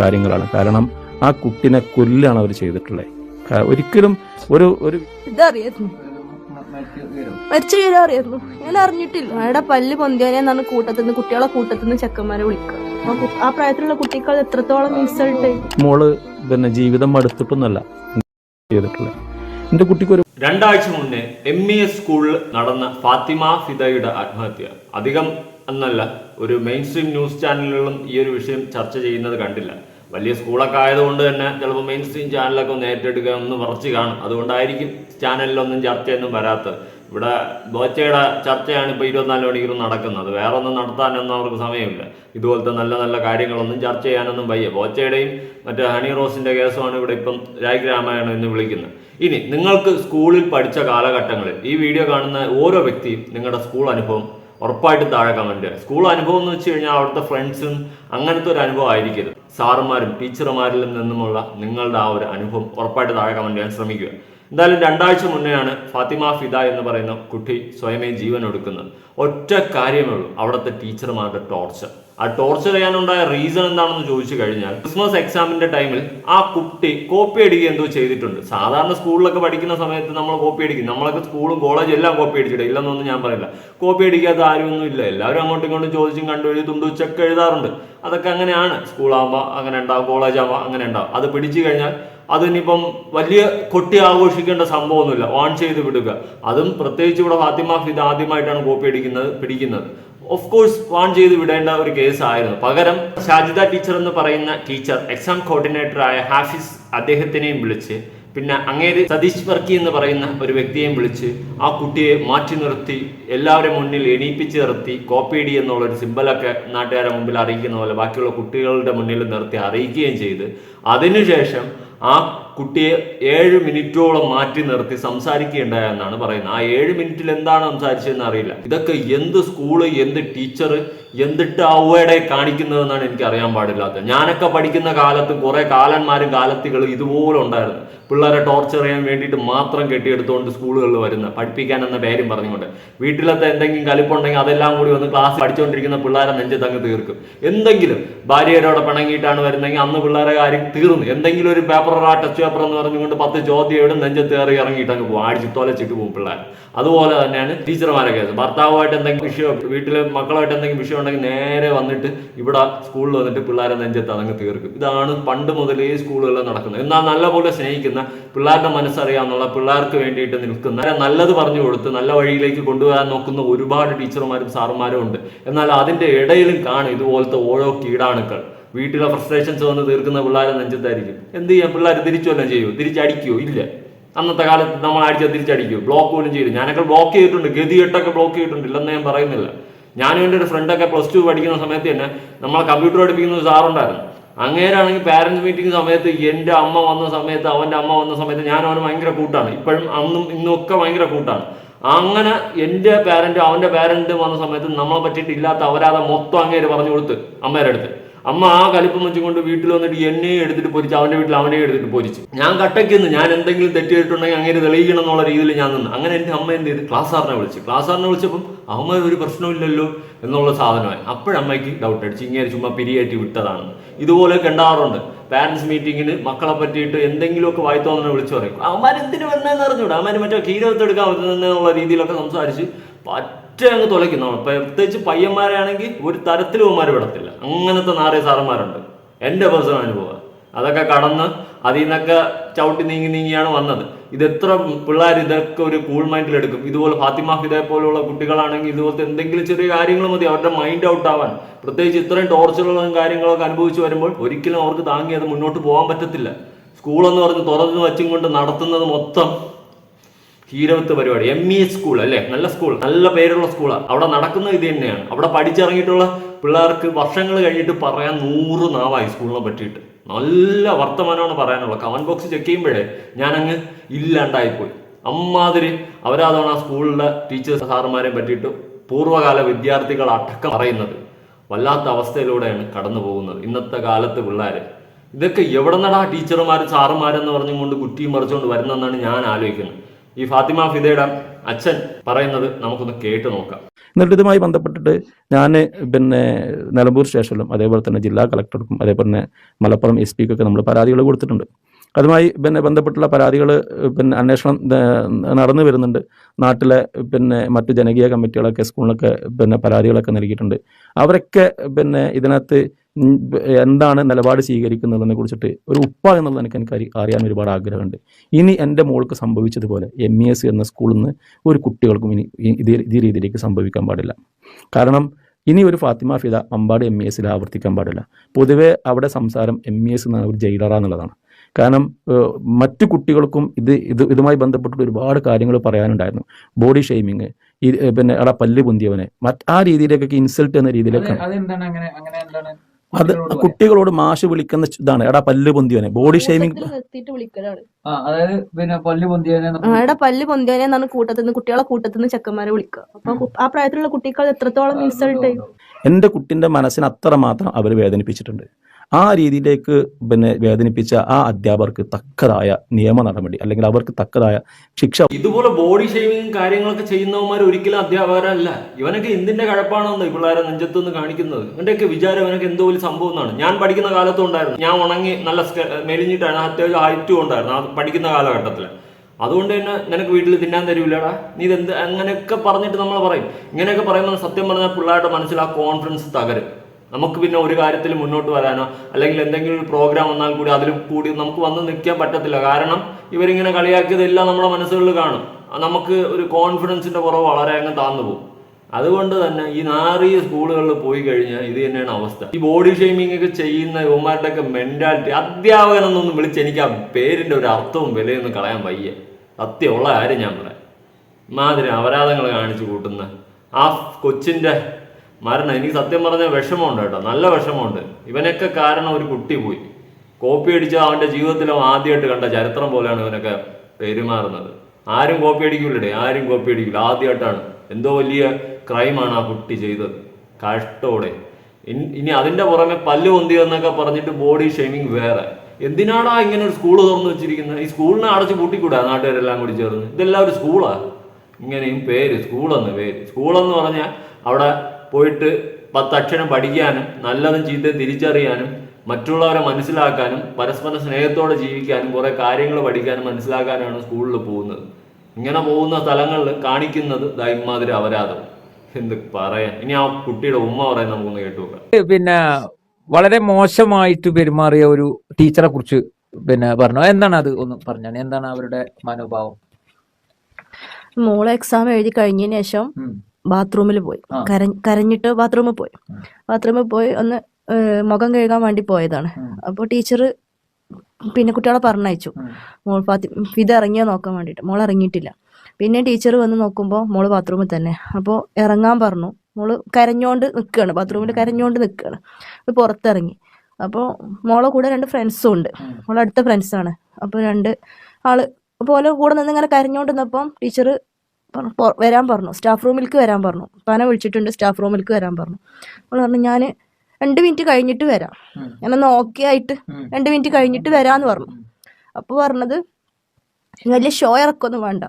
കാര്യങ്ങളാണ്. കാരണം ആ കുട്ടിനെ കൊല്ലാണ് അവർ ചെയ്തിട്ടുള്ളത്. ഒരിക്കലും ഒരു ഒരു ഇതറിയായിരുന്നു. മരിച്ച വിവരം അറിയായിരുന്നു. ഞാൻ അറിഞ്ഞിട്ടില്ല. അയാളുടെ പല്ല് പൊന്തിയോനെ എന്നാണ് കൂട്ടത്തിൽ നിന്ന് കുട്ടികളെ കൂട്ടത്തിൽ നിന്ന് ചെക്കന്മാരെ വിളിക്കുക. ആ ആ പ്രായത്തിലുള്ള കുട്ടികൾ എത്രത്തോളം ഇൻസൾട്ട് മോൾ പിന്നെ ജീവിതം മടുത്തിട്ടൊന്നല്ല ചെയ്തിട്ടുള്ളത്. എന്റെ കുട്ടിക്ക് ഒരു രണ്ടാഴ്ച മുന്നേ എം ഇ എസ് സ്കൂളിൽ നടന്ന ഫാത്തിമ ഫിദയുടെ ആത്മഹത്യ. അധികം എന്നല്ല ഒരു മെയിൻ സ്ട്രീം ന്യൂസ് ചാനലുകളും ഈ ഒരു വിഷയം ചർച്ച ചെയ്യുന്നത് കണ്ടില്ല. വലിയ സ്കൂളൊക്കെ ആയതുകൊണ്ട് തന്നെ ചിലപ്പോൾ മെയിൻ സ്ട്രീം ചാനലൊക്കെ ഒന്ന് ഏറ്റെടുക്കുക ഒന്ന് മറച്ച് കാണും. അതുകൊണ്ടായിരിക്കും ചാനലിലൊന്നും ചർച്ചയൊന്നും വരാത്തത്. ഇവിടെ ദോച്ചയുടെ ചർച്ചയാണ് ഇപ്പോൾ ഇരുപത്തിനാല് മണിക്കൂർ നടക്കുന്നത്. വേറെ ഒന്നും നടത്താനൊന്നും അവർക്ക് സമയമില്ല. ഇതുപോലത്തെ നല്ല നല്ല കാര്യങ്ങളൊന്നും ചർച്ച ചെയ്യാനൊന്നും വയ്യ. ബോച്ചയുടെയും മറ്റേ ഹണി റോസിന്റെ കേസുമാണ് ഇവിടെ ഇപ്പം രാഗ്രാമായണം എന്ന് വിളിക്കുന്നത്. ഇനി നിങ്ങൾക്ക് സ്കൂളിൽ പഠിച്ച കാലഘട്ടങ്ങളിൽ ഈ വീഡിയോ കാണുന്ന ഓരോ വ്യക്തിയും നിങ്ങളുടെ സ്കൂൾ അനുഭവം ഉറപ്പായിട്ടും താഴെ കമന്റ് സ്കൂൾ അനുഭവം എന്ന് വെച്ച് കഴിഞ്ഞാൽ അവിടുത്തെ ഫ്രണ്ട്സും അങ്ങനത്തെ ഒരു അനുഭവം ആയിരിക്കരുത്. സാറുമാരും ടീച്ചർമാരിലും നിന്നുമുള്ള നിങ്ങളുടെ ആ ഒരു അനുഭവം ഉറപ്പായിട്ട് താഴെ കമന്റ് ചെയ്യാൻ ശ്രമിക്കുക. എന്തായാലും രണ്ടാഴ്ച മുന്നെയാണ് ഫാത്തിമ ഫിദ എന്ന് പറയുന്ന കുട്ടി സ്വയമേ ജീവൻ ഒടുക്കുന്നത് ഒറ്റ കാര്യമേ ഉള്ളൂ അവിടുത്തെ ടീച്ചർമാരുടെ ടോർച്ചർ. ആ ടോർച്ചർ ചെയ്യാനുണ്ടായ റീസൺ എന്താണെന്ന് ചോദിച്ചു കഴിഞ്ഞാൽ ക്രിസ്മസ് എക്സാമിന്റെ ടൈമിൽ ആ കുട്ടി കോപ്പി അടിക്കുക എന്തോ ചെയ്തിട്ടുണ്ട്. സാധാരണ സ്കൂളിലൊക്കെ പഠിക്കുന്ന സമയത്ത് നമ്മൾ കോപ്പി അടിക്കും. നമ്മളൊക്കെ സ്കൂളും കോളേജും എല്ലാം കോപ്പി അടിച്ചിട്ട് ഇല്ലെന്നൊന്നും ഞാൻ പറയില്ല. കോപ്പി അടിക്കാത്ത ആരുമൊന്നും ഇല്ല. എല്ലാവരും അങ്ങോട്ടും ഇങ്ങോട്ടും ചോദിച്ചും കണ്ടു എഴുതി തുണ്ടുവച്ചൊക്കെ എഴുതാറുണ്ട്. അതൊക്കെ അങ്ങനെയാണ്. സ്കൂളാകുമ്പോൾ അങ്ങനെ ഉണ്ടാവും കോളേജ് ആവുമ്പോൾ അങ്ങനെ ഉണ്ടാവും. അത് പിടിച്ചു കഴിഞ്ഞാൽ അതിനിപ്പം വലിയ കൊട്ടി ആഘോഷിക്കേണ്ട സംഭവമൊന്നുമില്ല. ഓൺ ചെയ്ത് വിടുക. അതും പ്രത്യേകിച്ച് ഇവിടെ ഫാത്തിമ ഫിദ ആദ്യമായിട്ടാണ് കോപ്പി അടിക്കുന്നത് പിടിക്കുന്നത്. ഓഫ് കോഴ്സ് വാൺ ചെയ്ത് വിടേണ്ട ഒരു കേസ് ആയിരുന്നു. പകരം ഷാജിദ ടീച്ചർ എന്ന് പറയുന്ന ടീച്ചർ എക്സാം കോർഡിനേറ്ററായ ഹാഫിസ് അദ്ദേഹത്തിനെയും വിളിച്ച് പിന്നെ അങ്ങേര് സതീഷ് വർക്കി എന്ന് പറയുന്ന ഒരു വ്യക്തിയെയും വിളിച്ച് ആ കുട്ടിയെ മാറ്റി നിർത്തി എല്ലാവരും മുന്നിൽ എണീപ്പിച്ച് നിർത്തി കോപ്പിയടി എന്നുള്ള ഒരു സിമ്പലൊക്കെ നാട്ടുകാരുടെ മുമ്പിൽ അറിയിക്കുന്ന പോലെ ബാക്കിയുള്ള കുട്ടികളുടെ മുന്നിൽ നിർത്തി അറിയിക്കുകയും ചെയ്ത്. അതിനുശേഷം ആ കുട്ടിയെ ഏഴ് മിനിറ്റോളം മാറ്റി നിർത്തി സംസാരിക്കുകയുണ്ടായെന്നാണ് പറയുന്നത്. ആ ഏഴ് മിനിറ്റിൽ എന്താണ് സംസാരിച്ചതെന്ന് അറിയില്ല. ഇതൊക്കെ എന്ത് സ്കൂൾ എന്ത് ടീച്ചർ എന്തിട്ട് അവയുടെ കാണിക്കുന്നതെന്നാണ് എനിക്ക് അറിയാൻ പാടില്ലാത്തത്. ഞാനൊക്കെ പഠിക്കുന്ന കാലത്ത് കുറെ കാലന്മാരും കാലത്തികളും ഇതുപോലെ ഉണ്ടായിരുന്നു. പിള്ളേരെ ടോർച്ചർ ചെയ്യാൻ വേണ്ടിയിട്ട് മാത്രം കെട്ടിയെടുത്തുകൊണ്ട് സ്കൂളുകളിൽ വരുന്ന പഠിപ്പിക്കാൻ എന്ന പേരും പറഞ്ഞുകൊണ്ട്. വീട്ടിലത്തെ എന്തെങ്കിലും കലിപ്പുണ്ടെങ്കിൽ അതെല്ലാം കൂടി വന്ന് ക്ലാസ് പഠിച്ചുകൊണ്ടിരിക്കുന്ന പിള്ളേരെ നെഞ്ചത്തങ്ങ് തീർക്കും. എന്തെങ്കിലും ഭാര്യയോടെ പിണങ്ങിയിട്ടാണ് വരുന്നതെങ്കിൽ അന്ന് പിള്ളേരെ കാര്യം തീർന്നു. എന്തെങ്കിലും ഒരു പേപ്പർ ടെസ്റ്റ് പേപ്പർ എന്ന് പറഞ്ഞുകൊണ്ട് പത്ത് ചോദ്യം എവിടെ നെഞ്ചത്ത് കയറി ഇറങ്ങിയിട്ട് അങ്ങ് പോകും അടിച്ച് തൊലച്ചിട്ട് പോകും പിള്ളേർ അതുപോലെ തന്നെയാണ് ടീച്ചർമാരൊക്കെ ഭർത്താവുമായിട്ട് എന്തെങ്കിലും വിഷയം വീട്ടിലെ മക്കളുമായിട്ട് എന്തെങ്കിലും വിഷയം ഉണ്ടെങ്കിൽ നേരെ വന്നിട്ട് ഇവിടെ സ്കൂളിൽ വന്നിട്ട് പിള്ളേരെ നെഞ്ചത്ത് അതങ്ങ് തീർക്കും. ഇതാണ് പണ്ട് മുതലേ സ്കൂളുകളിൽ നടക്കുന്നത്. എന്നാൽ നല്ലപോലെ സ്നേഹിക്കുന്ന പിള്ളേരുടെ മനസ്സറിയാമെന്നുള്ള പിള്ളേർക്ക് വേണ്ടിയിട്ട് നിൽക്കുന്ന നല്ലത് പറഞ്ഞു കൊടുത്ത് നല്ല വഴിയിലേക്ക് കൊണ്ടുപോകാൻ നോക്കുന്ന ഒരുപാട് ടീച്ചർമാരും സാറുമാരും ഉണ്ട്. എന്നാൽ അതിന്റെ ഇടയിലും കാണും ഇതുപോലത്തെ ഓരോ കീടാണുക്കൾ. വീട്ടിലെ ഫ്രസ്ട്രേഷൻസ് വന്ന് തീർക്കുന്ന പിള്ളേരെ നെഞ്ചത്തായിരിക്കും. എന്ത് ചെയ്യാം? പിള്ളേർ തിരിച്ചു വല്ലതും ചെയ്യുമോ തിരിച്ചടിക്കുമോ ഇല്ല. അന്നത്തെ കാലത്ത് നമ്മൾ അടിച്ചാൽ തിരിച്ചടിക്കുമോ ബ്ലോക്ക് പോലും ചെയ്തു ഞാനൊക്കെ ബ്ലോക്ക് ചെയ്തിട്ടുണ്ട്. ഗതികെട്ടൊക്കെ ബ്ലോക്ക് ചെയ്തിട്ടുണ്ട്. ഇല്ലെന്ന് ഞാൻ പറയുന്നില്ല. ഞാനും എന്റെ ഒരു ഫ്രണ്ടൊക്കെ പ്ലസ് ടു പഠിക്കുന്ന സമയത്ത് തന്നെ നമ്മളെ കമ്പ്യൂട്ടർ പഠിപ്പിക്കുന്ന ഒരു സാറുണ്ടായിരുന്നു അങ്ങേരാണെങ്കിൽ പാരൻസ് മീറ്റിംഗ് സമയത്ത് എന്റെ അമ്മ വന്ന സമയത്ത് അവന്റെ അമ്മ വന്ന സമയത്ത് ഞാൻ അവന് ഭയങ്കര കൂട്ടാണ്. ഇപ്പോഴും അന്നും ഇന്നും ഒക്കെ ഭയങ്കര കൂട്ടാണ്. അങ്ങനെ എന്റെ പാരന്റും അവന്റെ പാരന്റും വന്ന സമയത്ത് നമ്മളെ പറ്റിയിട്ട് ഇല്ലാത്ത മൊത്തം അങ്ങേര് പറഞ്ഞു കൊടുത്ത് അമ്മയുടെ അടുത്ത്. അമ്മ ആ കലിപ്പം വെച്ചുകൊണ്ട് വീട്ടിൽ വന്നിട്ട് എന്നെയും എടുത്തിട്ട് പൊരിച്ച് അവന്റെ വീട്ടിൽ അവനെയും എടുത്തിട്ട് പൊരിച്ച്. ഞാൻ കട്ടയ്ക്കുന്നു. ഞാൻ എന്തെങ്കിലും തെറ്റ് ചെയ്തിട്ടുണ്ടെങ്കിൽ അങ്ങനെ തെളിയിക്കണം എന്നുള്ള രീതിയിൽ ഞാൻ നിന്ന്. അങ്ങനെ എന്റെ അമ്മ എന്ത് ചെയ്ത്? ക്ലാസ് സാറിനെ വിളിച്ചു. ക്ലാസ് സാറിനെ വിളിച്ചപ്പം അമ്മ ഒരു പ്രശ്നമില്ലല്ലോ എന്നുള്ള സാധനമായി. അപ്പോഴമ്മയ്ക്ക് ഡൗട്ട് അടിച്ച് ഇങ്ങനെ ചുമ്മാ പിരിയേറ്റി വിട്ടതാണ്. ഇതുപോലെ കണ്ടാറുണ്ട്. പാരന്റ്സ് മീറ്റിങ്ങിന് മക്കളെ പറ്റിയിട്ട് എന്തെങ്കിലുമൊക്കെ വായിത്തോന്നെ വിളിച്ചു പറയും. അവന്മാരെന്തിനു വന്നതെന്ന് അറിഞ്ഞൂടാ? അവന്മാർ മറ്റേ ക്ഷീരത്തെടുക്കാൻ പറ്റുന്ന രീതിയിലൊക്കെ സംസാരിച്ച് അങ്ങ് നമ്മൾ പ്രത്യേകിച്ച് പയ്യന്മാരാണെങ്കിൽ ഒരു തരത്തിലും അവന്മാർ വിടത്തില്ല. അങ്ങനത്തെ നാറിയ സാറന്മാരുണ്ട്. എന്റെ പേഴ്സണൽ അനുഭവം. അതൊക്കെ കടന്ന് അതിൽ നിന്നൊക്കെ ചവിട്ടി നീങ്ങി നീങ്ങിയാണ് വന്നത്. ഇത് എത്ര പിള്ളേർ ഇതൊക്കെ ഒരു കൂൾ മൈൻഡിൽ എടുക്കും. ഇതുപോലെ ഫാത്തിമ ഫിദെ പോലുള്ള കുട്ടികളാണെങ്കിൽ ഇതുപോലത്തെ എന്തെങ്കിലും ചെറിയ കാര്യങ്ങൾ മതി. അവരുടെ മൈൻഡ് ഔട്ട് ആവാൻ. പ്രത്യേകിച്ച് ഇത്രയും ടോർച്ചറുകളും കാര്യങ്ങളൊക്കെ അനുഭവിച്ച് വരുമ്പോൾ ഒരിക്കലും അവർക്ക് താങ്ങി അത് മുന്നോട്ട് പോകാൻ പറ്റത്തില്ല. സ്കൂളെന്ന് പറഞ്ഞ് തുറന്ന് വച്ചും കൊണ്ട് നടത്തുന്നത് മൊത്തം ഹീരവത്ത് പരിപാടി എം ഇ സ്കൂൾ അല്ലേ? നല്ല സ്കൂൾ നല്ല പേരുള്ള സ്കൂളാണ് അവിടെ നടക്കുന്നത് ഇത് തന്നെയാണ്. അവിടെ പഠിച്ചിറങ്ങിയിട്ടുള്ള പിള്ളേർക്ക് വർഷങ്ങൾ കഴിഞ്ഞിട്ട് പറയാൻ നൂറ് നാവായി സ്കൂളിനെ പറ്റിയിട്ട്. നല്ല വർത്തമാനമാണ് പറയാനുള്ളത്. കമന്റ് ബോക്സ് ചെക്ക് ചെയ്യുമ്പോഴേ ഞാനങ്ങ് ഇല്ലാണ്ടായിപ്പോയി. അമ്മാതിരി അവരാതാണ് ആ സ്കൂളിലെ ടീച്ചേഴ്സ് സാറുമാരെ പറ്റിയിട്ട് പൂർവകാല വിദ്യാർത്ഥികൾ അടക്കം പറയുന്നത്. വല്ലാത്ത അവസ്ഥയിലൂടെയാണ് കടന്നു പോകുന്നത് ഇന്നത്തെ കാലത്ത് പിള്ളേർ ഇതൊക്കെ എവിടെ നടാ ടീച്ചർമാരും സാറുമാരെന്ന് പറഞ്ഞുകൊണ്ട് കുറ്റിയും മറിച്ചുകൊണ്ട് വരുന്നതെന്നാണ് ഞാൻ ആലോചിക്കുന്നത്. ഈ ഫാത്തിമ ഫിദയുടെ അച്ഛൻ പറയുന്നത് നമുക്കൊന്ന് കേട്ട് നോക്കാം. എന്നിട്ട് ഇതുമായി ബന്ധപ്പെട്ടിട്ട് ഞാൻ പിന്നെ നിലമ്പൂർ സ്റ്റേഷനിലും അതേപോലെ തന്നെ ജില്ലാ കളക്ടർക്കും അതേപോലെ തന്നെ മലപ്പുറം എസ് പിക്കൊക്കെ നമ്മൾ പരാതികൾ കൊടുത്തിട്ടുണ്ട്. അതുമായി പിന്നെ ബന്ധപ്പെട്ടുള്ള പരാതികൾ പിന്നെ അന്വേഷണം നടന്നു വരുന്നുണ്ട്. നാട്ടിലെ പിന്നെ മറ്റു ജനകീയ കമ്മിറ്റികളൊക്കെ സ്കൂളിലൊക്കെ പിന്നെ പരാതികളൊക്കെ നൽകിയിട്ടുണ്ട്. അവരൊക്കെ പിന്നെ ഇതിനകത്ത് എന്താണ് നിലപാട് സ്വീകരിക്കുന്നതിനെ കുറിച്ചിട്ട് ഒരു ഉപ്പ എന്നുള്ളത് എനിക്ക് എനിക്ക് അറി- അറിയാൻ ഒരുപാട് ആഗ്രഹമുണ്ട്. ഇനി എന്റെ മോൾക്ക് സംഭവിച്ചതുപോലെ എം ഇ എസ് എന്ന സ്കൂളിൽ നിന്ന് ഒരു കുട്ടികൾക്കും ഇനി ഈ- ഇതേ ഇതേ രീതിയിലേക്ക് സംഭവിക്കാൻ പാടില്ല. കാരണം ഇനി ഒരു ഫാത്തിമ ഫിദ അമ്പാട് എം ഇ എസിൽ ആവർത്തിക്കാൻ പാടില്ല. പൊതുവേ അവിടെ സംസാരം എം ഇ എസ് ഒരു ജയിലറാന്നുള്ളതാണ് കാരണം മറ്റു കുട്ടികൾക്കും ഇത് ഇത് ഇതുമായി ബന്ധപ്പെട്ടിട്ട് ഒരുപാട് കാര്യങ്ങൾ പറയാനുണ്ടായിരുന്നു. ബോഡി ഷെയ്മിങ് പിന്നെ അവിടെ പല്ല് പൊന്തിയവനെ മറ്റ് ആ രീതിയിലേക്കൊക്കെ ഇൻസൾട്ട് എന്ന രീതിയിലേക്ക് അത് കുട്ടികളോട്? മാഷ് വിളിക്കുന്ന ഇതാണ്. എടാ പല്ല് പൊന്തിയോനെ ബോഡി ഷേമിംഗ് അതായത് പിന്നെ പല്ല് പൊന്തിയതിനെ ആ, എടാ പല്ല് പൊന്തിയോനെ എന്നാണ് കൂട്ടത്തിൽ നിന്ന് കുട്ടികളെ കൂട്ടത്തിൽ നിന്ന് ചെക്കന്മാരെ വിളിക്കുക. അപ്പൊ ആ പ്രായത്തിലുള്ള കുട്ടികൾ എത്രത്തോളം ഇൻസൾട്ട് എന്റെ എന്റെ മനസ്സിന് അത്ര അത്രമാത്രം അവർ വേദനിപ്പിച്ചിട്ടുണ്ട്. ആ രീതിയിലേക്ക് പിന്നെ വേദനിപ്പിച്ച ആ അധ്യാപകർക്ക് തക്കതായ നിയമ നടപടി അല്ലെങ്കിൽ അവർക്ക് തക്കതായ ശിക്ഷ. ഇതുപോലെ ബോഡി ഷേവിങ് കാര്യങ്ങളൊക്കെ ചെയ്യുന്നവന്മാർ ഒരിക്കലും അധ്യാപകരല്ല. ഇവനൊക്കെ എന്തിന്റെ കഴപ്പാണെന്ന് ഈ പിള്ളേരെ നെഞ്ചത്തുനിന്ന് കാണിക്കുന്നത്. ഇവന്റെയൊക്കെ വിചാരം ഇവനൊക്കെ എന്തോ വലിയ സംഭവം എന്നാണ്. ഞാൻ പഠിക്കുന്ന കാലത്തും ഉണ്ടായിരുന്നു. ഞാൻ ഉണങ്ങി നല്ല മെലിഞ്ഞിട്ടാണ് അത്യാവശ്യം ഹൈറ്റും ഉണ്ടായിരുന്നു. ആ പഠിക്കുന്ന കാലഘട്ടത്തിൽ അതുകൊണ്ട് തന്നെ നിനക്ക് വീട്ടിൽ തിന്നാൻ തരൂലടാ നീ ഇതെന്ത് അങ്ങനെയൊക്കെ പറഞ്ഞിട്ട് നമ്മൾ പറയും. ഇങ്ങനെയൊക്കെ പറയുമ്പോൾ സത്യം പറഞ്ഞാൽ പിള്ളേരുടെ മനസ്സിൽ ആ കോൺഫിഡൻസ് തകരും. നമുക്ക് പിന്നെ ഒരു കാര്യത്തിൽ മുന്നോട്ട് വരാനോ അല്ലെങ്കിൽ എന്തെങ്കിലും ഒരു പ്രോഗ്രാം വന്നാൽ കൂടി അതിൽ കൂടി നമുക്ക് വന്ന് നിൽക്കാൻ പറ്റത്തില്ല. കാരണം ഇവരിങ്ങനെ കളിയാക്കിയതെല്ലാം നമ്മുടെ മനസ്സുകളിൽ കാണും. നമുക്ക് ഒരു കോൺഫിഡൻസിന്റെ കുറവ് വളരെ അങ്ങ് താന്നു പോകും. അതുകൊണ്ട് തന്നെ ഈ നാറിയ സ്കൂളുകളിൽ പോയി കഴിഞ്ഞാൽ ഇത് തന്നെയാണ് അവസ്ഥ. ഈ ബോഡി ഷെയ്മിംഗ് ഒക്കെ ചെയ്യുന്ന യുവമാരുടെ ഒക്കെ മെന്റാലിറ്റി അധ്യാപകൻ എന്നൊന്നും വിളിച്ച് എനിക്ക് ആ പേരിന്റെ ഒരു അർത്ഥവും വിലയൊന്നും കളയാൻ വയ്യ. സത്യമുള്ള കാര്യം ഞാൻ പറയാം. മാതിരി അപരാധങ്ങൾ കാണിച്ചു കൂട്ടുന്ന ആ കൊച്ചിന്റെ മരണം. എനിക്ക് സത്യം പറഞ്ഞാൽ വിഷമമുണ്ട് കേട്ടോ. നല്ല വിഷമമുണ്ട്. ഇവനൊക്കെ കാരണം ഒരു കുട്ടി പോയി. കോപ്പി അടിച്ച അവന്റെ ജീവിതത്തിൽ അവൻ ആദ്യമായിട്ട് കണ്ട ചരിത്രം പോലെയാണ് ഇവനൊക്കെ പെരുമാറുന്നത്. ആരും കോപ്പി അടിക്കൂലേ ആരും കോപ്പി അടിക്കില്ല ആദ്യമായിട്ടാണ്. എന്തോ വലിയ ക്രൈമാണ് ആ കുട്ടി ചെയ്തത്. കഷ്ടോടെ. ഇനി അതിന്റെ പുറമെ പല്ല് പൊന്തിയെന്നൊക്കെ പറഞ്ഞിട്ട് ബോഡി ഷെയ്മിങ് വേറെ. എന്തിനാടാ ഇങ്ങനെ ഒരു സ്കൂൾ തുറന്നു വെച്ചിരിക്കുന്നത് ഈ സ്കൂളിനെ അടച്ച് പൂട്ടിക്കൂടാ നാട്ടുകാരെല്ലാം കൂടി ചേർന്ന്? ഇതെല്ലാം ഒരു സ്കൂളാ. ഇങ്ങനെയും പേര് സ്കൂളെന്ന് പേര്. സ്കൂളെന്ന് പറഞ്ഞാൽ അവിടെ പോയിട്ട് പത്തക്ഷരം പഠിക്കാനും നല്ലതും ചീത്ത തിരിച്ചറിയാനും മറ്റുള്ളവരെ മനസ്സിലാക്കാനും പരസ്പര സ്നേഹത്തോടെ ജീവിക്കാനും കുറെ കാര്യങ്ങൾ പഠിക്കാനും മനസ്സിലാക്കാനാണ് സ്കൂളിൽ പോകുന്നത്. ഇങ്ങനെ പോകുന്ന സ്ഥലങ്ങളിൽ കാണിക്കുന്നത് ദൈമാതിരി ഇമാതിരി അപരാധം. എന്ത് പറയാൻ. ഇനി ആ കുട്ടിയുടെ ഉമ്മ പറയാൻ നമുക്കൊന്ന് കേട്ടു പിന്നെ വളരെ മോശമായിട്ട് പെരുമാറിയ ഒരു ടീച്ചറെ കുറിച്ച് പിന്നെ പറഞ്ഞു. എന്താണ് അത് ഒന്ന് പറഞ്ഞാണ്? എന്താണ് അവരുടെ മനോഭാവം? മോളെ എക്സാം എഴുതി കഴിഞ്ഞതിന് ശേഷം. ബാത്റൂമിൽ പോയി. കര- കരഞ്ഞിട്ട് ബാത്റൂമിൽ പോയി. ബാത്റൂമിൽ പോയി ഒന്ന് മുഖം കഴുകാൻ വേണ്ടി പോയതാണ്. അപ്പോൾ ടീച്ചർ പിന്നെ കുട്ടികളെ പറഞ്ഞയച്ചു. മോൾ ഫാത്തി ഇത് ഇറങ്ങിയോ നോക്കാൻ വേണ്ടിയിട്ട്. മോൾ ഇറങ്ങിയിട്ടില്ല. പിന്നെ ടീച്ചർ വന്ന് നോക്കുമ്പോൾ മോൾ ബാത്റൂമിൽ തന്നെ. അപ്പോൾ ഇറങ്ങാൻ പറഞ്ഞു. മോൾ കരഞ്ഞോണ്ട് നിൽക്കുകയാണ് ബാത്റൂമിൽ കരഞ്ഞോണ്ട് നിൽക്കുകയാണ് അത് പുറത്തിറങ്ങി. അപ്പോൾ മോളെ കൂടെ രണ്ട് ഫ്രണ്ട്സും ഉണ്ട്. മോളെ അടുത്ത ഫ്രണ്ട്സാണ്. അപ്പോൾ രണ്ട് ആൾ അപ്പോൾ ഓലെ കൂടെ നിന്ന് ഇങ്ങനെ കരഞ്ഞോണ്ട് നിന്നപ്പം ടീച്ചർ വരാൻ പറഞ്ഞു. സ്റ്റാഫ് റൂമിലേക്ക് വരാൻ പറഞ്ഞു. പന വിളിച്ചിട്ടുണ്ട് സ്റ്റാഫ് റൂമിലേക്ക് വരാൻ പറഞ്ഞു. അപ്പോൾ പറഞ്ഞു ഞാൻ രണ്ട് മിനിറ്റ് കഴിഞ്ഞിട്ട് വരാം. ഞാൻ ഞാനൊന്ന് ഓക്കെ ആയിട്ട് രണ്ട് മിനിറ്റ് കഴിഞ്ഞിട്ട് വരാന്ന് പറഞ്ഞു. അപ്പോൾ പറഞ്ഞത് വലിയ ഷോ ഇറക്കൊന്നും വേണ്ട.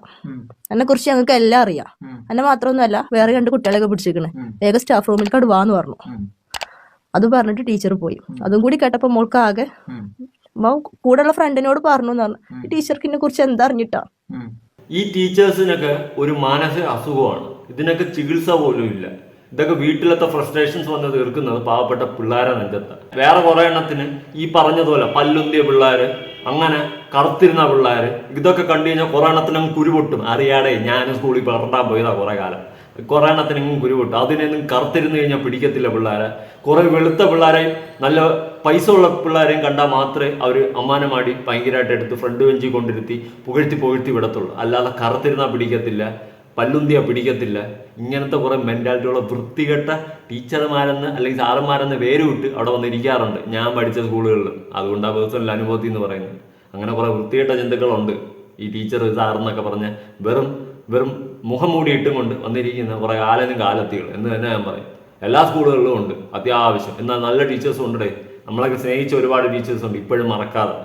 എന്നെ കുറിച്ച് ഞങ്ങൾക്ക് എല്ലാം അറിയാം. എന്നെ മാത്രമൊന്നുമല്ല വേറെ രണ്ട് കുട്ടികളെയൊക്കെ പിടിച്ചിരിക്കണേ. വേഗം സ്റ്റാഫ് റൂമിലേക്ക് അവിടെ വാന്ന് പറഞ്ഞു. അത് പറഞ്ഞിട്ട് ടീച്ചർ പോയി. അതും കൂടി കേട്ടപ്പോൾ മോൾക്ക് ആകെ കൂടെയുള്ള ഫ്രണ്ടിനോട് പറഞ്ഞു എന്ന് പറഞ്ഞു. ടീച്ചർക്ക് എന്നെ കുറിച്ച് എന്താ അറിഞ്ഞിട്ടാ. ഈ ടീച്ചേഴ്സിനൊക്കെ ഒരു മാനസിക അസുഖമാണ്. ഇതിനൊക്കെ ചികിത്സ പോലും ഇല്ല. ഇതൊക്കെ വീട്ടിലത്തെ ഫ്രസ്ട്രേഷൻസ് വന്ന് തീർക്കുന്നത് പാവപ്പെട്ട പിള്ളേരെ നെഞ്ചത്ത് വേറെ കുറെ എണ്ണത്തിന് ഈ പറഞ്ഞതുപോലെ പല്ലുന്തിയ പിള്ളേര് അങ്ങനെ കറുത്തിരുന്ന പിള്ളേര് ഇതൊക്കെ കണ്ടു കഴിഞ്ഞാൽ കുറെ എണ്ണത്തിനും കുരുപൊട്ടും അറിയാടെ ഞാൻ സ്കൂളിൽ പറഞ്ഞാൽ പോയതാ കുറെ കാലം. കുറെ ഗുരു കിട്ടും അതിനൊന്നും കറുത്തിരുന്ന് കഴിഞ്ഞാൽ പിടിക്കത്തില്ല പിള്ളേരെ. കുറെ വെളുത്ത പിള്ളേരെയും നല്ല പൈസ ഉള്ള പിള്ളേരെയും കണ്ടാൽ മാത്രമേ അവർ അമ്മാനമാടി ഭയങ്കരമായിട്ട് എടുത്ത് ഫ്രണ്ട് ബെഞ്ചിൽ കൊണ്ടിരുത്തി പുകഴ്ത്തി പുകഴ്ത്തി വിടത്തുള്ളൂ. അല്ലാതെ കറുത്തിരുന്നാൽ പിടിക്കത്തില്ല പല്ലുന്തിയ പിടിക്കത്തില്ല. ഇങ്ങനത്തെ കുറെ മെന്റാലിറ്റിയുള്ള വൃത്തികെട്ട ടീച്ചർമാരെന്ന് അല്ലെങ്കിൽ സാറന്മാരെന്ന് പേര് വിട്ട് അവിടെ വന്നിരിക്കാറുണ്ട് ഞാൻ പഠിച്ച സ്കൂളുകളിൽ. അതുകൊണ്ട് ആ പേഴ്സണൽ അനുഭവത്തിൽ എന്ന് പറയുന്നത്. അങ്ങനെ കുറെ വൃത്തികെട്ട ചിന്തകളുണ്ട് ഈ ടീച്ചർ സാറെന്നൊക്കെ പറഞ്ഞ് വെറും വെറും മുഖം മൂടി ഇട്ടും കൊണ്ട് വന്നിരിക്കുന്ന കുറെ ആലനും കാലത്തികൾ എന്ന് തന്നെ ഞാൻ പറയും. എല്ലാ സ്കൂളുകളിലും ഉണ്ട് അത്യാവശ്യം. എന്നാൽ നല്ല ടീച്ചേഴ്സും ഉണ്ടേ നമ്മളൊക്കെ സ്നേഹിച്ച ഒരുപാട് ടീച്ചേഴ്സ് ഉണ്ട് ഇപ്പോഴും മറക്കാതെ.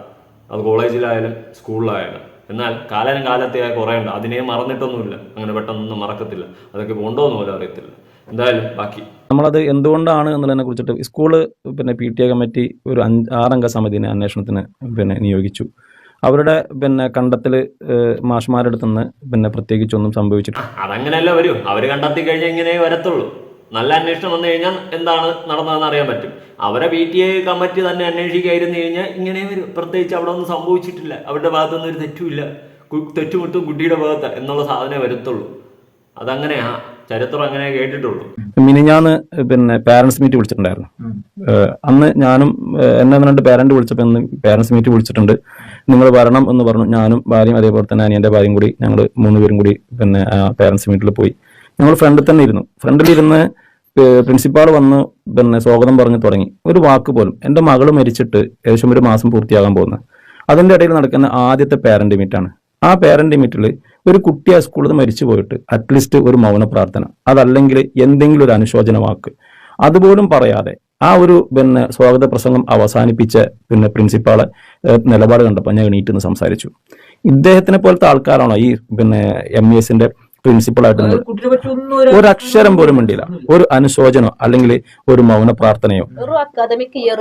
അത് കോളേജിലായാലും സ്കൂളിലായാലും. എന്നാൽ കാലനും കാലത്തെയായി കുറേ ഉണ്ട്. അതിനെ മറന്നിട്ടൊന്നുമില്ല. അങ്ങനെ പെട്ടെന്നൊന്നും മറക്കത്തില്ല. അതൊക്കെ ഉണ്ടോ എന്ന് പോലും അറിയത്തില്ല. എന്തായാലും ബാക്കി. നമ്മളത് എന്തുകൊണ്ടാണ് എന്നുള്ളതിനെ കുറിച്ചിട്ട് സ്കൂൾ പിന്നെ പി ടി എ കമ്മിറ്റി ഒരു അഞ്ച് ആറംഗ സമിതിനെ അന്വേഷണത്തിന് പിന്നെ നിയോഗിച്ചു. അവരുടെ പിന്നെ കണ്ടെത്തൽ മാഷ്മാരുടെ അടുത്ത് നിന്ന് പിന്നെ പ്രത്യേകിച്ചൊന്നും സംഭവിച്ചിട്ടില്ല. അതങ്ങനെയല്ല വരും. അവർ കണ്ടെത്തി കഴിഞ്ഞാൽ ഇങ്ങനെ വരത്തുള്ളൂ. നല്ല അന്വേഷണം വന്നു കഴിഞ്ഞാൽ എന്താണ് നടന്നതെന്ന് അറിയാൻ പറ്റും. അവരെ പി ടി ഐ കമ്മിറ്റി തന്നെ അന്വേഷിക്കായിരുന്നു കഴിഞ്ഞാൽ ഇങ്ങനെ വരും. പ്രത്യേകിച്ച് അവിടെ ഒന്നും സംഭവിച്ചിട്ടില്ല. അവരുടെ ഭാഗത്തൊന്നും ഒരു തെറ്റുമില്ല. തെറ്റുമുട്ടും കുട്ടിയുടെ ഭാഗത്ത് എന്നുള്ള സാധനമേ വരത്തുള്ളൂ. അതങ്ങനെയാ. ചരിത്രം അങ്ങനെ കേട്ടിട്ടുള്ളൂ. മിനിഞ്ഞാന്ന് പിന്നെ പാരന്റ്സ് മീറ്റ് വിളിച്ചിട്ടുണ്ടായിരുന്നു. അന്ന് ഞാനും എന്നെ രണ്ട് പാരന്റ് വിളിച്ചപ്പോൾ ഇന്ന് പാരന്റ്സ് മീറ്റ് വിളിച്ചിട്ടുണ്ട്. നിങ്ങൾ വരണം എന്ന് പറഞ്ഞു. ഞാനും ഭാര്യയും അതേപോലെ തന്നെ അനിയന്റെ ഭാര്യയും കൂടി ഞങ്ങൾ മൂന്നുപേരും കൂടി പിന്നെ പേരൻസ് മീറ്റിൽ പോയി. ഞങ്ങൾ ഫ്രണ്ടിൽ തന്നെ ഇരുന്നു. ഫ്രണ്ടിലിരുന്ന് പ്രിൻസിപ്പാൾ വന്ന് പിന്നെ സ്വാഗതം പറഞ്ഞു തുടങ്ങി. ഒരു വാക്ക് പോലും. എന്റെ മകൾ മരിച്ചിട്ട് ഏകദേശം ഒരു മാസം പൂർത്തിയാകാൻ പോകുന്നത് അതിന്റെ ഇടയിൽ നടക്കുന്ന ആദ്യത്തെ പാരന്റ് മീറ്റാണ് ആ പാരന്റ് മീറ്റിൽ ഒരു കുട്ടി ആ സ്കൂളിൽ മരിച്ചു പോയിട്ട് അറ്റ്ലീസ്റ്റ് ഒരു മൗന പ്രാർത്ഥന അതല്ലെങ്കിൽ എന്തെങ്കിലും ഒരു അനുശോചന വാക്ക്. അതുപോലും പറയാതെ ആ ഒരു പിന്നെ സ്വാഗത പ്രസംഗം അവസാനിപ്പിച്ച പിന്നെ പ്രിൻസിപ്പാൾ നിലപാട് കണ്ടപ്പോൾ ഞാൻ എണീറ്റ് നിന്ന് സംസാരിച്ചു. ഇദ്ദേഹത്തിനെ പോലത്തെ ആൾക്കാരാണോ ഈ പിന്നെ എം ഇ എസിന്റെ പ്രിൻസിപ്പളായിട്ട് ഒരു അക്ഷരം പോലും മിണ്ടില്ല ഒരു അനുശോചനോ അല്ലെങ്കിൽ ഒരു മൗന പ്രാർത്ഥനയോ? ഒരു അക്കാദമിക് ഇയർ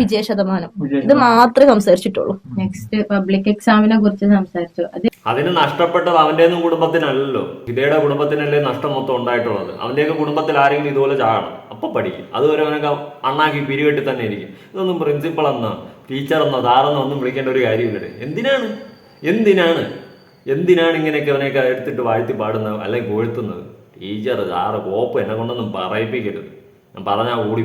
വിജയ ശതമാനം. ഇത് മാത്രമേ സംസാരിച്ചിട്ടുള്ളൂ. നെക്സ്റ്റ് പബ്ലിക് എക്സാമിനെ കുറിച്ച് സംസാരിച്ചു. അത് അതിന് നഷ്ടപ്പെട്ടത് അവന്റെ കുടുംബത്തിനല്ലല്ലോ. ഇതയുടെ കുടുംബത്തിനല്ലേ നഷ്ടം മൊത്തം ഉണ്ടായിട്ടുള്ളത്. അവന്റെയൊക്കെ കുടുംബത്തിൽ ആരെങ്കിലും ഇതുപോലെ ചാകണം. അപ്പൊ പഠിക്കും. അതുവരെ അവനൊക്കെ അണ്ണാക്കി പിരിവെട്ടി തന്നെ ഇരിക്കും. ഇതൊന്നും പ്രിൻസിപ്പൾ എന്നോ ടീച്ചർ എന്നോ സാറെന്നോ ഒന്നും വിളിക്കേണ്ട ഒരു കാര്യമില്ല എന്തിനാണ്? എന്തിനാണ്? എന്തിനാണ് ഇങ്ങനെയൊക്കെ അവനെയൊക്കെ എടുത്തിട്ട് വാഴ്ത്തി പാടുന്നത് അല്ലെങ്കിൽ കൊഴുത്തുന്നത്? ടീച്ചർ സാറ് കോപ്പ് എന്നെ കൊണ്ടൊന്നും പറയിപ്പിക്കരുത്. ഞാൻ പറഞ്ഞാൽ ഓടി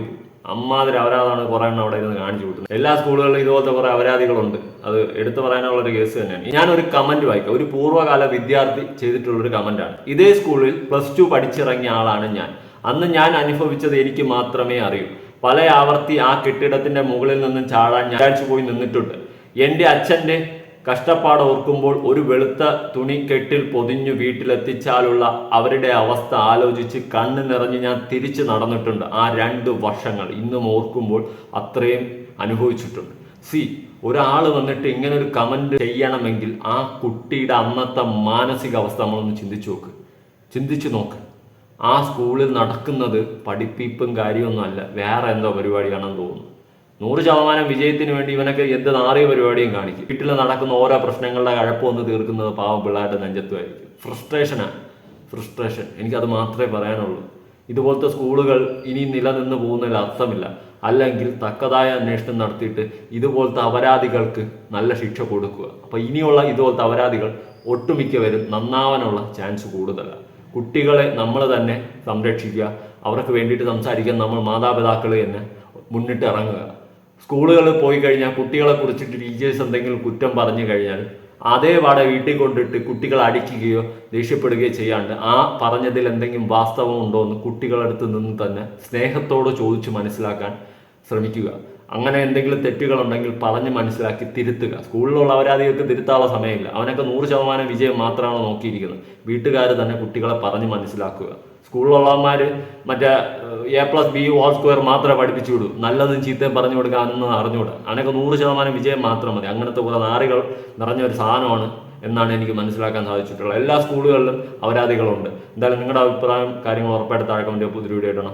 അമ്മാതിരി അപരാധമാണ് കുറേ എണ്ണം അവിടെ ഇരുന്ന് കാണിച്ചു കൂട്ടുന്നത് എല്ലാ സ്കൂളുകളിലും ഇതുപോലത്തെ കുറെ അപരാധികളുണ്ട്. അത് എടുത്തു പറയാനുള്ള ഒരു കേസ് തന്നെയാണ്. ഞാനൊരു കമന്റ് വായിക്കാം. ഒരു പൂർവകാല വിദ്യാർത്ഥി ചെയ്തിട്ടുള്ള ഒരു കമന്റാണ് ഇതേ സ്കൂളിൽ പ്ലസ് ടു പഠിച്ചിറങ്ങിയ ആളാണ് ഞാൻ. അന്ന് ഞാൻ അനുഭവിച്ചത് എനിക്ക് മാത്രമേ അറിയൂ. പല ആവർത്തി ആ കെട്ടിടത്തിന്റെ മുകളിൽ നിന്നും ചാടാൻ ഞാൻ പോയി നിന്നിട്ടുണ്ട്. എന്റെ അച്ഛന്റെ കഷ്ടപ്പാട് ഓർക്കുമ്പോൾ ഒരു വെളുത്ത തുണി കെട്ടിൽ പൊതിഞ്ഞു വീട്ടിലെത്തിച്ചാലുള്ള അവരുടെ അവസ്ഥ ആലോചിച്ച് കണ്ണ് നിറഞ്ഞ് ഞാൻ തിരിച്ചു നടന്നിട്ടുണ്ട്. ആ രണ്ട് വർഷങ്ങൾ ഇന്നും ഓർക്കുമ്പോൾ അത്രയും അനുഭവിച്ചിട്ടുണ്ട്. സി ഒരാൾ വന്നിട്ട് ഇങ്ങനെ ഒരു കമന്റ് ചെയ്യണമെങ്കിൽ ആ കുട്ടിയുടെ അന്നത്തെ മാനസികാവസ്ഥ നമ്മളൊന്ന് ചിന്തിച്ചു നോക്ക്. ചിന്തിച്ചു നോക്ക്. ആ സ്കൂളിൽ നടക്കുന്നത് പഠിപ്പിപ്പും കാര്യമൊന്നുമല്ല. വേറെ എന്തോ പരിപാടിയാണെന്ന് തോന്നുന്നു? നൂറ് ശതമാനം വിജയത്തിന് വേണ്ടി ഇവനൊക്കെ എന്ത് നാറിയ പരിപാടിയും കാണിക്കും. വീട്ടിൽ നടക്കുന്ന ഓരോ പ്രശ്നങ്ങളുടെ കഴപ്പമൊന്ന് തീർക്കുന്നത് പാവം പിള്ളേരുടെ നെഞ്ചത്തുമായിരിക്കും ഫ്രസ്ട്രേഷനാണ് ഫ്രസ്ട്രേഷൻ എനിക്കത് മാത്രമേ പറയാനുള്ളൂ. ഇതുപോലത്തെ സ്കൂളുകൾ ഇനി നിലനിന്ന് പോകുന്നതിൽ അർത്ഥമില്ല. അല്ലെങ്കിൽ തക്കതായ അന്വേഷണം നടത്തിയിട്ട് ഇതുപോലത്തെ അപരാധികൾക്ക് നല്ല ശിക്ഷ കൊടുക്കുക. അപ്പോൾ ഇനിയുള്ള ഇതുപോലത്തെ അപരാധികൾ ഒട്ടുമിക്കവരും നന്നാവാനുള്ള ചാൻസ് കൂടുതലാണ്. കുട്ടികളെ നമ്മൾ തന്നെ സംരക്ഷിക്കുക. അവർക്ക് വേണ്ടിയിട്ട് സംസാരിക്കാൻ നമ്മൾ മാതാപിതാക്കൾ തന്നെ മുന്നിട്ട് ഇറങ്ങുക. സ്കൂളുകളിൽ പോയി കഴിഞ്ഞാൽ കുട്ടികളെ കുറിച്ചിട്ട് ടീച്ചേഴ്സ് എന്തെങ്കിലും കുറ്റം പറഞ്ഞു കഴിഞ്ഞാൽ അതേ അതേപാടെ വീട്ടിൽ കൊണ്ടിട്ട് കുട്ടികളെ അടിക്കുകയോ ദേഷ്യപ്പെടുകയോ ചെയ്യാണ്ട് ആ പറഞ്ഞതിൽ എന്തെങ്കിലും വാസ്തവം ഉണ്ടോ എന്ന് കുട്ടികളടുത്ത് നിന്ന് തന്നെ സ്നേഹത്തോട് ചോദിച്ച് മനസ്സിലാക്കാൻ ശ്രമിക്കുക. അങ്ങനെ എന്തെങ്കിലും തെറ്റുകളുണ്ടെങ്കിൽ പറഞ്ഞ് മനസ്സിലാക്കി തിരുത്തുക. സ്കൂളിലുള്ള അവരാധികൾക്ക് തിരുത്താനുള്ള സമയമില്ല. അവനൊക്കെ നൂറ് ശതമാനം വിജയം മാത്രമാണ് നോക്കിയിരിക്കുന്നത്. വീട്ടുകാർ തന്നെ കുട്ടികളെ പറഞ്ഞ് മനസ്സിലാക്കുക. സ്കൂളിലുള്ളവന്മാർ മറ്റേ A plus B whole square മാത്രമേ പഠിപ്പിച്ചു വിടൂ. നല്ലതും ചീത്തയും പറഞ്ഞു കൊടുക്കാനൊന്നും അറിഞ്ഞുകൂടാ. അവനൊക്കെ നൂറ് ശതമാനം വിജയം മാത്രം മതി. അങ്ങനത്തെ കുറെ നാറികൾ നിറഞ്ഞ ഒരു സാധനമാണ് എന്നാണ് എനിക്ക് മനസ്സിലാക്കാൻ സാധിച്ചിട്ടുള്ളത്. എല്ലാ സ്കൂളുകളിലും അപരാധികളുണ്ട് എന്തായാലും നിങ്ങളുടെ അഭിപ്രായം കാര്യങ്ങൾ ഉറപ്പായിട്ട് താഴെ കമന്റ് പുതിയ വീഡിയോ ഇടണം